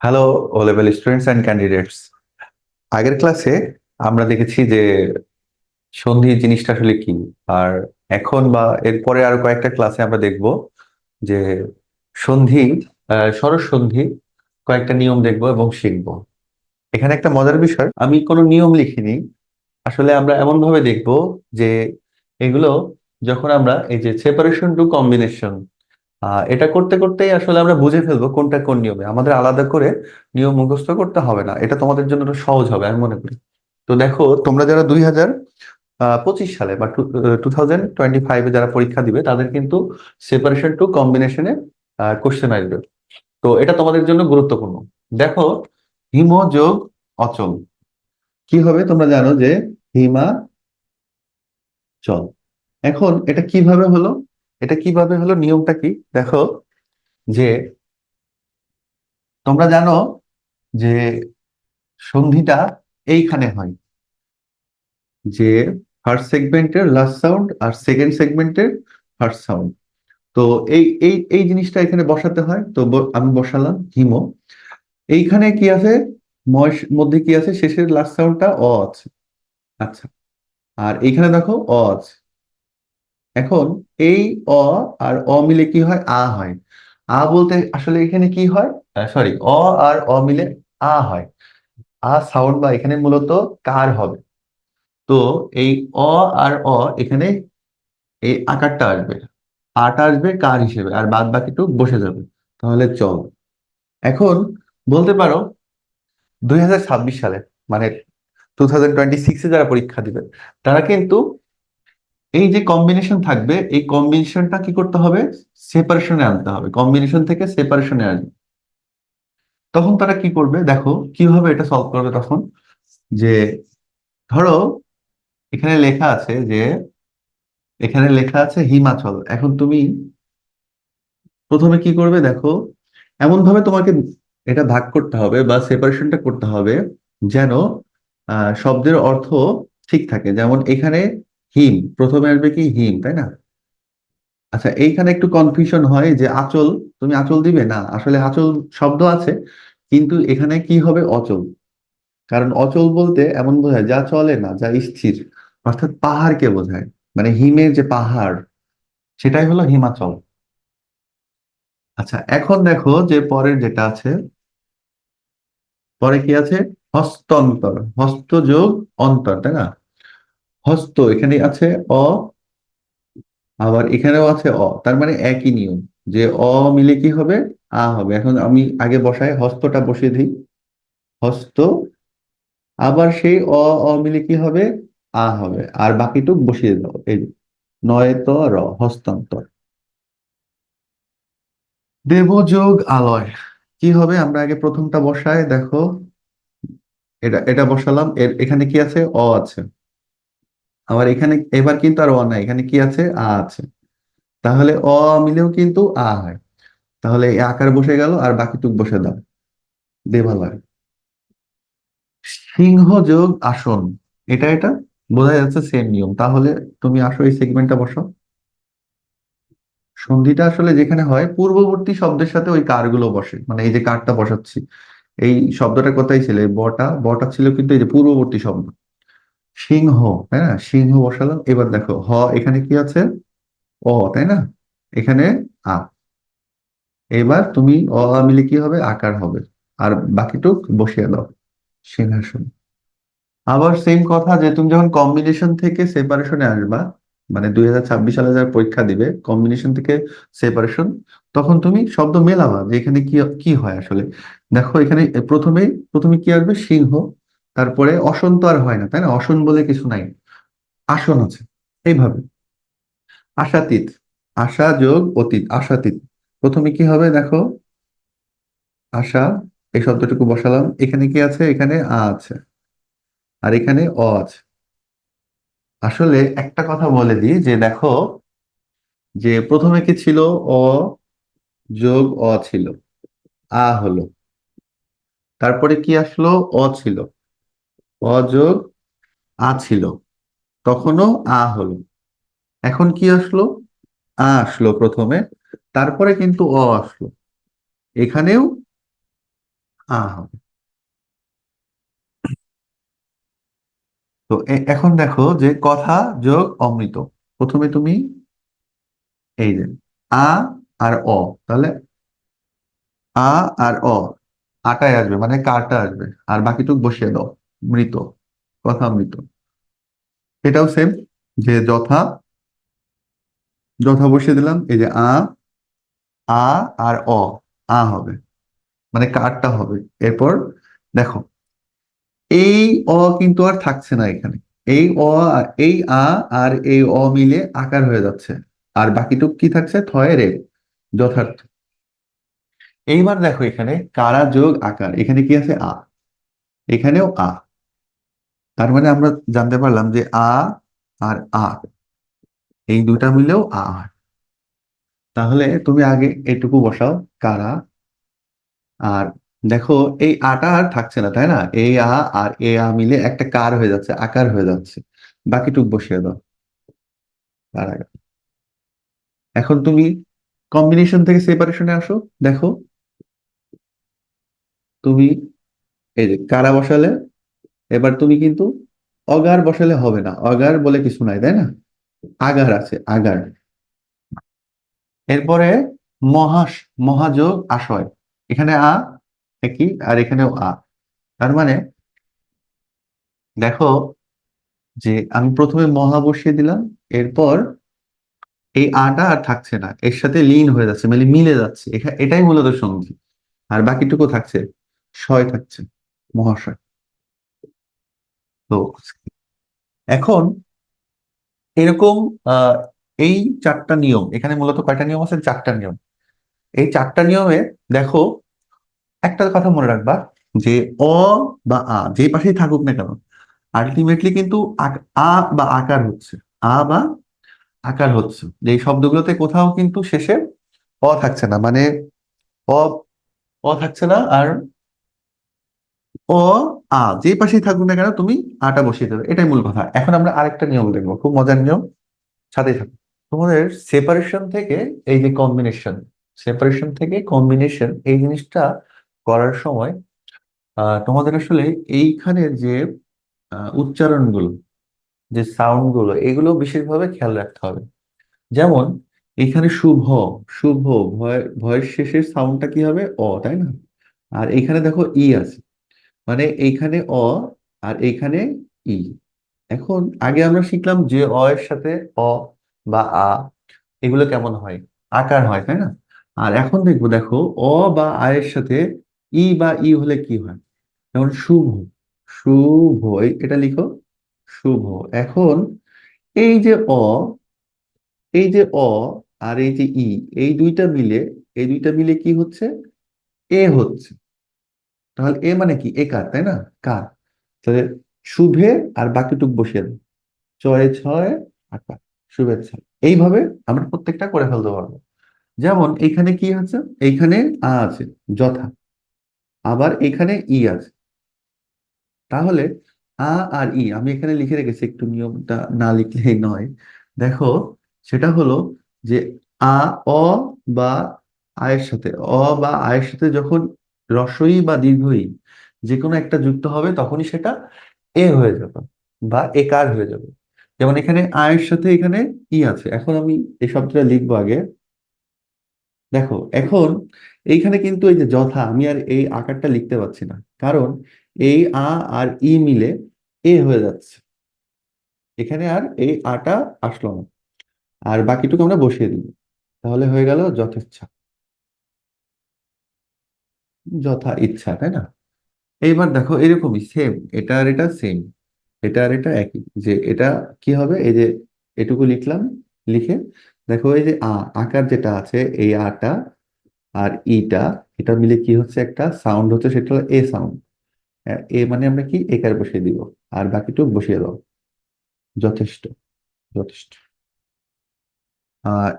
Hello O level students and candidates আগের ক্লাসে আমরা দেখেছি যে সন্ধি জিনিসটা আসলে কি। আর এখন বা এরপরে আরও কয়েকটা ক্লাসে আমরা দেখব যে সন্ধি আহ, স্বরস সন্ধি কয়েকটা নিয়ম দেখব এবং শিখব। এখানে একটা মজার বিষয় আমি কোনো নিয়ম লিখিনি। আসলে আমরা এমন ভাবে দেখব যে এগুলো যখন আমরা এই যে সেপারেশন টু কম্বিনেশন এটা করতে করতেই আসলে আমরা বুঝে ফেলব কোনটা কোন নিয়মে। আমাদের আলাদা করে নিয়ম মুখস্থ করতে হবে না। এটা তোমাদের জন্য সহজ হবে, আমি মনে করি। তো দেখো, তোমরা যারা দুই হাজার পঁচিশ সালে বা টু থাউজেন্ড টোয়েন্টি ফাইভে যারা পরীক্ষা দিবে, তাদের কিন্তু সেপারেশন টু কম্বিনেশনে কোশ্চেন আসবে। তো এটা তোমাদের জন্য গুরুত্বপূর্ণ। দেখো, হিম যোগ অচল। কি হবে তোমরা জানো যে হিমা চল। এখন এটা কীভাবে হলো? এটা কীভাবে হলো? নিয়মটা কি? দেখো, যে তোমরা জানো যে সন্ধিটা এইখানে হয়, যে ফার্স্ট সেগমেন্টের লাস্ট সাউন্ড আর সেকেন্ড সেগমেন্টের ফার্স্ট সাউন্ড তো এই এই এই জিনিসটা এখানে বসাতে হয়। তো আমি বসালাম হিমো। এইখানে কি আছে? মধ্যে কি আছে? শেষের লাস্ট সাউন্ডটা অ আছে। আচ্ছা। আর এইখানে দেখো অ আছে। এখন এই অ আর অ মিলে কি হয়? আ হয়। আ বলতে আসলে এখানে কি হয়? সরি অ আর অ মিলে আ হয়। আ সাউন্ড বা এখানে মূলত কার হবে? তো এই অ আর অ এখানে এই আকারটা আসবে। আটা আসবে কার হিসেবে, আর বাদ বাকিটুক বসে যাবে। তাহলে চল। এখন বলতে পারো দুই হাজার ছাব্বিশ সালে মানে টু থাউজেন্ড টোয়েন্টি সিক্সে যারা পরীক্ষা দিবে, তারা কিন্তু এই যে কম্বিনেশন থাকবে, এই কম্বিনেশনটা কি করতে হবে? সেপারেশনে আনতে হবে। কম্বিনেশন থেকে সেপারেশনে আনবে তখন তারা কি করবে? দেখো, কীভাবে এটা সলভ করবে তখন? যে, ধরো, এখানে লেখা আছে যে, এখানে লেখা আছে হিমাচল। এখন তুমি প্রথমে কি করবে? দেখো এমন ভাবে তোমাকে এটা ভাগ করতে হবে বা সেপারেশনটা করতে হবে যেন শব্দের অর্থ ঠিক থাকে। যেমন এখানে হিম, প্রথমে আসবে কি হিম, তাই না? আচ্ছা এইখানে একটু কনফিউশন হয় যে আচল, তুমি আঁচল দিবে? না, আসলে আচল শব্দ আছে, কিন্তু এখানে কি হবে? অচল। কারণ অচল বলতে এমন বোঝায় যা চলে না, যা স্থির, অর্থাৎ পাহাড়কে বোঝায়। মানে হিমের যে পাহাড়, সেটাই হলো হিমাচল। আচ্ছা এখন দেখো যে পরের যেটা আছে, পরে কি আছে? হস্তান্তর হস্ত যোগ অন্তর, তাই না? হস্ত এখানে আছে অ, আবার এখানেও আছে অ, তার মানে একই নিয়ম, যে অ মিলে কি হবে? আ হবে। এখন আমি আগে বসাই, হস্তটা বসিয়ে দিই। হস্ত, আবার সেই অ অ মিলে কি হবে? আ হবে। আর বাকিটুক বসিয়ে দাও এই নয় তো র, হস্তান্তর। দেবযোগ আলয়। কি হবে? আমরা আগে প্রথমটা বসাই, দেখো। এটা এটা বসালাম। এর, এখানে কি আছে? অ আছে। আবার এখানে, এবার কিন্তু আর অ নাই, এখানে কি আছে? আ আছে। তাহলে অ মিলেও কিন্তু আ হয়। তাহলে আকার বসে গেল আর বাকিটুক বসে দাও। দেবালয়। সিংহ যোগ আসন। এটা এটা? বোঝা যাচ্ছে সেম নিয়ম। তাহলে তুমি আসো এই সেগমেন্টটা বসো সন্ধিটা আসলে যেখানে হয়, পূর্ববর্তী শব্দের সাথে ওই কারগুলো বসে। মানে এই যে কারটা বসাচ্ছি। এই শব্দটা কোথায় ছিল বটা বটা ছিল কিন্তু এই যে পূর্ববর্তী শব্দ। সিংহ হ্যাঁ? সিংহ বসালাম। এবার দেখো, হ, এখানে কি আছে? অ, তাই না? এখানে আ। এবার তুমি অ, আ মিলে কি হবে? আকার হবে। আর বাকিটুক বসিয়ে দাও, সিংহাসন। আবার সেম কথা যে তুমি যখন কম্বিনেশন থেকে সেপারেশনে আসবা মানে দুই হাজার ছাব্বিশ সালে যারা পরীক্ষা দিবে কম্বিনেশন থেকে সেপারেশন তখন তুমি শব্দ মেলাবা যে এখানে কি কি হয় আসলে। দেখো এখানে প্রথমে প্রথমে কি আসবে? সিংহ। তারপরে অসন তো আর হয় না, তাই না? অসন বলে কিছু নাই। আসন আছে, এইভাবে। আশাতীত, আশা যোগ অতীত, আশাতীত। প্রথমে কি হবে দেখো? আশা, এই শব্দটুকু বসালাম। এখানে কি আছে? এখানে আ আছে। আর এখানে অ আছে। আসলে একটা কথা বলে দিই যে দেখো, যে প্রথমে কি ছিল? অ যোগ অ ছিল। আ হলো। তারপরে কি আসলো? অ ছিল। অ যোগ আ ছিল। তখনও আ হলো। এখন কি আসলো? আ আসলো প্রথমে, তারপরে কিন্তু অ আসলো। এখানেও আ হবে। তো এখন দেখো যে কথা যোগ অমৃত। প্রথমে তুমি এই যে আ আর অ, তাহলে আ আর অ, আটায় আসবে মানে কারটা আসবে। আর বাকিটুকু বসিয়ে দাও। মৃত, কথা মৃত। এটাও সেম যে যথা যথা বসিয়ে দিলাম, এই যে আ আ আর অ, আ হবে মানে কারটা হবে। এরপর দেখো, এই অ কিন্তু আর থাকছে না এখানে। এই অ, এই আ আর এই অ মিলে আকার হয়ে যাচ্ছে। আর বাকিটুক কি থাকছে? থয়ে রে যথার্থ। এইবার দেখো এখানে কারা যোগ আকার। এখানে কি আছে? আ। এখানেও আ। তার মানে আমরা জানতে পারলাম যে আ আর আ, এই দুটা মিলেও আ হয় তাহলে তুমি আগে এটুকু বসাও, কারা আর দেখো, এই আটা আর থাকছে না, তাই না? এই আ আর এ, আ মিলে একটা কার হয়ে যাচ্ছে, আকার হয়ে যাচ্ছে। বাকিটুক বসিয়ে দাও। এখন তুমি কম্বিনেশন থেকে সেপারেশনে আসো, দেখো। তুমি এই যে কারা বসালে এবার তুমি কিন্তু অগার বসালে হবে না। অগার বলে কিছু নাই, তাই না? আগার আছে, আগার। এরপরে মহাস, মহাযোগ, আশয়। এখানে আ, একই, আর এখানেও আ। তার মানে দেখো যে আমি প্রথমে মহা বসিয়ে দিলাম, এরপর এই আটা আর থাকছে না। এর সাথে লীন হয়ে যাচ্ছে মানে মিলে যাচ্ছে। এটাই মূলত সন্ধি আর বাকিটুকু থাকছে, শয় থাকছে, মহাশয়। তো এখন এরকম এই চারটা নিয়ম, এখানে মূলত কয়টা নিয়ম আছে? চারটা নিয়ম। এই চারটা নিয়মে দেখো, একটা কথা মনে রাখবা যে অ বা আ, যে পাশেই থাকুক না কেন আলটিমেটলি কিন্তু আ বা আকার হচ্ছে। আ বা আকার হচ্ছে। যে এই শব্দগুলোতে কোথাও কিন্তু শেষে অ থাকছে না। মানে অ অ থাকছে না আর অ, আ যে পাশেই থাকুক না কেন তুমি আটা বসিয়ে দেবে। এটাই মূল কথা। এখন আমরা আরেকটা নিয়ম দেখব। খুব মজার নিয়ম। সাথেই থাকো। তোমাদের সেপারেশন থেকে এই যে কম্বিনেশন সেপারেশন থেকে কম্বিনেশন এই জিনিসটা করার সময় তোমাদের আসলে এইখানে যে উচ্চারণগুলো, যে সাউন্ডগুলো এগুলো বিশেষভাবে খেয়াল রাখতে হবে। যেমন, এখানে শুভ শুভ, ভয়, ভয়ের শেষের সাউন্ডটা কি হবে? অ, তাই না? আর এখানে দেখো ই আছে। মানে এইখানে অ আর এইখানে ই। এখন আগে আমরা শিখলাম যে অ এর সাথে অ বা আ, এগুলো কেমন হয়? আকার হয়, তাই না? আর এখন দেখব, দেখো, অ বা আ এর সাথে ই বা ই হলে কি হয়? যেমন শুভ শুভ এটা লিখো, শুভ। এখন এই যে অ, এই যে অ আর এই যে ই, এই দুইটা মিলে, এই দুইটা মিলে কি হচ্ছে? এ হচ্ছে। তাহলে এ মানে কি? এ কার, তাই না? কার? তাহলে শুভে আর বাকিটুক বসিয়ে দেব ছয় ছয় আকার শুভেচ্ছা এইভাবে আমরা প্রত্যেকটা করে ফেলতে পারব। যেমন এইখানে কি আছে? এইখানে আ আছে, যথা। আবার এখানে ই আছে। তাহলে আ আর ই, আমি এখানে লিখে রেখেছি, একটু নিয়মটা না লিখলেই নয়। দেখো, সেটা হলো যে আ, অ বা আয়ের সাথে, অ বা আয়ের সাথে যখন রস্বই বা দীর্ঘই যে কোনো একটা যুক্ত হবে, তখনই সেটা এ হয়ে যাবে বা একার হয়ে যাবে। যেমন এখানে আয়ের সাথে এখানে ই আছে। এখন আমি এই শব্দটা লিখব আগে। দেখো, এখন এইখানে কিন্তু এই যে যথা, আমি আর এই আকারটা লিখতে পারছি না। কারণ এই আ আর ই মিলে এ হয়ে যাচ্ছে। এখানে আর এই আটা আসলো না। আর বাকিটুকু আমরা বসিয়ে দিব। তাহলে হয়ে গেল যথেচ্ছা। যথা ইচ্ছা, তাই না? এইবার দেখো এরকমই সেম এটা আর এটা সেম এটা আর এটা একই, যে এটা কি হবে? এই যে এটুকু লিখলাম, লিখে দেখো এই যে আ, আকার যেটা আছে, এই আটা আর ইটা এটা মিলে কি হচ্ছে একটা সাউন্ড হচ্ছে, সেটা হলো এ সাউন্ড এ মানে আমরা কি? একার বসিয়ে দিব, আর বাকিটুকু বসিয়ে দাও। যথেষ্ট যথেষ্ট।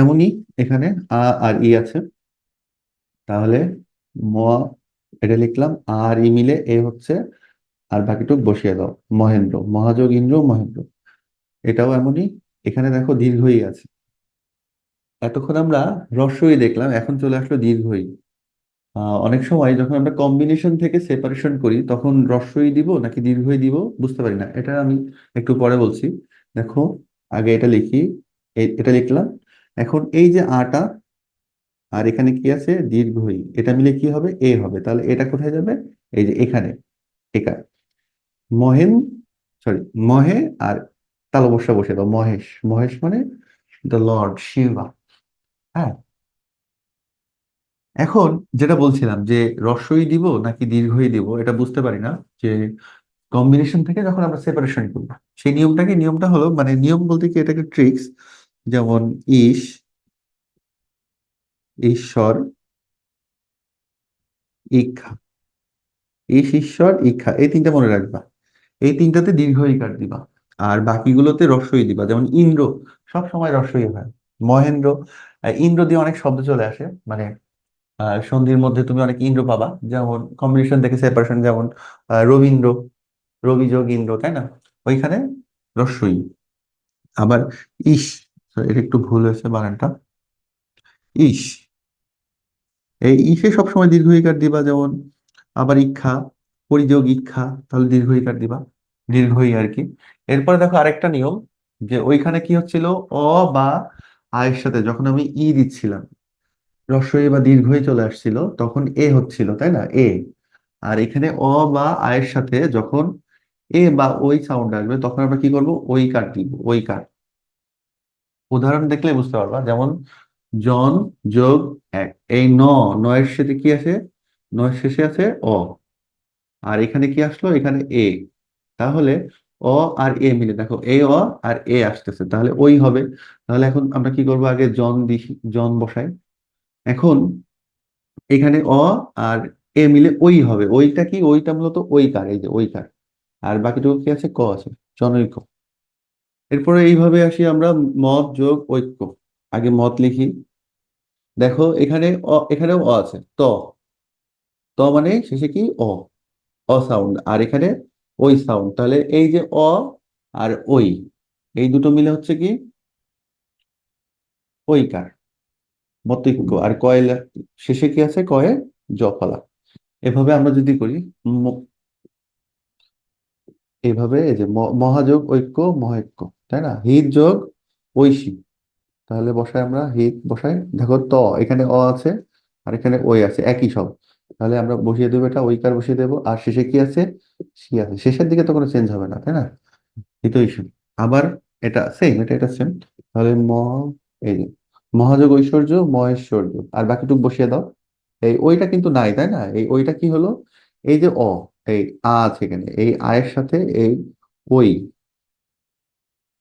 এমনই এখানে আ আর ই আছে। তাহলে ম এটা লিখলাম, আর ই মিলে এ হচ্ছে, আর বাকিটুক বসিয়ে দাও, মহেন্দ্র, মহাযোগ ইন্দ্র, মহেন্দ্র। এটাও এমনই, এখানে দেখো দীর্ঘই আছে। এতক্ষণ আমরা হ্রস্বই দেখলাম, এখন চলে আসলো দীর্ঘই। অনেক সময় যখন আমরা কম্বিনেশন থেকে সেপারেশন করি, তখন হ্রস্বই দিব নাকি দীর্ঘই দিব, বুঝতে পারি না। এটা আমি একটু পরে বলছি। দেখো, আগে এটা লিখি এটা লিখলাম। এখন এই যে আটা আর এখানে কি আছে? দীর্ঘই এটা মিলে কি হবে? এ হবে। তাহলে এটা কোথায় যাবে? এই যে এখানে। একা মহেন সরি মহে আর তালবস্যা বসে দাও। মহেশ। মহেশ মানে দ্য লর্ড শিবা হ্যাঁ? এখন যেটা বলছিলাম যে হ্রস্বই দিব নাকি দীর্ঘই দিব, এটা বুঝতে পারি না। যে কম্বিনেশন থেকে যখন আমরা সেপারেশন করব, সেই নিয়মটাকে নিয়মটা হলো মানে নিয়ম বলতে কি এটাকে ট্রিক্স যেমন ইস ঈশ্বর ইক্ষা। ইস ঈশ্বর ইক্ষা। এই তিনটা মনে রাখবা। এই তিনটাতে দীর্ঘ ইকার দিবা। আর বাকিগুলোতে রস্বই দিবা। যেমন ইন্দ্র সব সময় রস্বই হয়। মহেন্দ্র ইন্দ্র দিয়ে অনেক শব্দ চলে আসে। মানে সন্ধির মধ্যে তুমি অনেক ইন্দ্র পাবা। যেমন কম্বিনেশন থেকে সেপারেশন যেমন রবীন্দ্র, রবি যোগ ইন্দ্র, তাই না? ওইখানে রস্বই আবার ইস এটা একটু ভুল হয়েছে বানানটা। ইস এই ইসে সবসময় দীর্ঘ ইকার দিবা, যেমন আবার ইক্ষা, পরিযোগ ইক্ষা, তাহলে দীর্ঘ ইকার দিবা, দীর্ঘই আর কি। এরপরে দেখো আরেকটা নিয়ম, যে ওইখানে কি হচ্ছিল? অ, বা, আয়ের সাথে যখন আমি ই দিচ্ছিলাম রস্বই বা দীর্ঘই চলে আসছিল, তখন এ হচ্ছিল, তাই না? এ। আর এখানে অ বা আয়ের সাথে যখন এ বা ওই সাউন্ড আসবে, তখন আমরা কি করব? ওই কার দিব, ওই কার। উদাহরণ দেখলে বুঝতে পারবা, যেমন জন যোগ এক। এই ন, নয়ের সাথে কি আছে? নয়ের শেষে আছে অ। আর এখানে কি আসলো? এখানে এ। তাহলে অ আর এ মিলে, দেখো, এ, অ আর এ আসতেছে। তাহলে ওই হবে। তাহলে এখন আমরা কি করব? আগে জন দিই, জন বসাই। এখন এখানে অ আর এ মিলে ওই হবে। ওইটা কি? ওইটা মূলত ওই কার, এই যে ওই কার। আর বাকিটুকু কি আছে? ক আছে। জনৈক। এরপরে এইভাবে আসি আমরা মত যোগ ঐক্য। আগে মত লিখি। দেখো, এখানে অ, এখানেও অ আছে। ত। ত মানে শেষে কি? অ। অ সাউন্ড আর এখানে ওই সাউন্ড তাহলে এই যে অ আর ওই, এই দুটো মিলে হচ্ছে কি? ওইকার, মতৈক্য। আর কয়েল শেষে কি আছে? কয়ে জফলা। এভাবে আমরা যদি করি এইভাবে এই যে মহাযোগ ঐক্য মহৈক্য তাই না? হিত যোগ ঐশী। তাহলে বসাই আমরা হিত বসাই। দেখো ত, এখানে অ আছে আর এখানে ওই আছে, একই সব। তাহলে আমরা বসিয়ে দেবো এটা ঐকার বসিয়ে দেবো। আর শেষে কি আছে? সি আছে। শেষের দিকে তো কোনো চেঞ্জ হবে না, তাই না? ঐশী আবার এটা সেম এটা এটা সেম তাহলে ম, এই মহাযোগ ঐশ্বর্য মহেশ্বর্য আর বাকিটুক বসিয়ে দাও। এই ওইটা কিন্তু নাই, তাই না? এই ওইটা কি হলো? এই যে অ, এই আ আছে এখানে। এই আয়ের সাথে এই ওই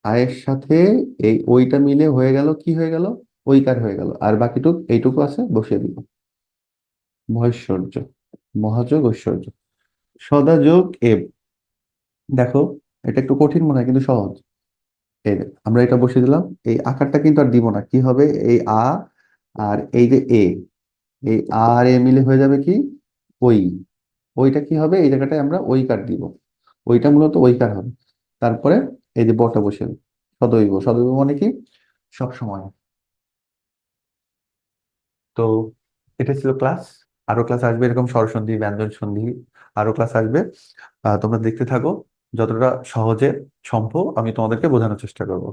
আয়ের সাথে এই ওইটা মিলে হয়ে গেল কি হয়ে গেল? ওইকার হয়ে গেল। আর বাকিটুক এইটুকু আছে বসিয়ে দিব। মহেশ্বর্য মহাযোগ ঐশ্বর্য। সদা যোগ এব। দেখো এটা একটু কঠিন মনে হয় কিন্তু সহজ। যে, আমরা এটা বসিয়ে দিলাম। এই আকারটা কিন্তু আর দিব না। কি হবে? এই আ আর এই যে এ। এই আর এ মিলে হয়ে যাবে কি? ওই। ওইটা কি হবে? এই জায়গাটায় আমরা ওইকার দিব। ওইটা মূলত ওইকার হবে। তারপরে এই যে বটা বসে, সদৈব সদৈব মানে কি? সবসময়। তো এটা ছিল ক্লাস। আরও ক্লাস আসবে এরকম স্বরসন্ধি ব্যঞ্জন সন্ধি আরও ক্লাস আসবে। তোমরা দেখতে থাকো, যতটা সহজে সম্ভব আমি তোমাদেরকে বোঝানোর চেষ্টা করব।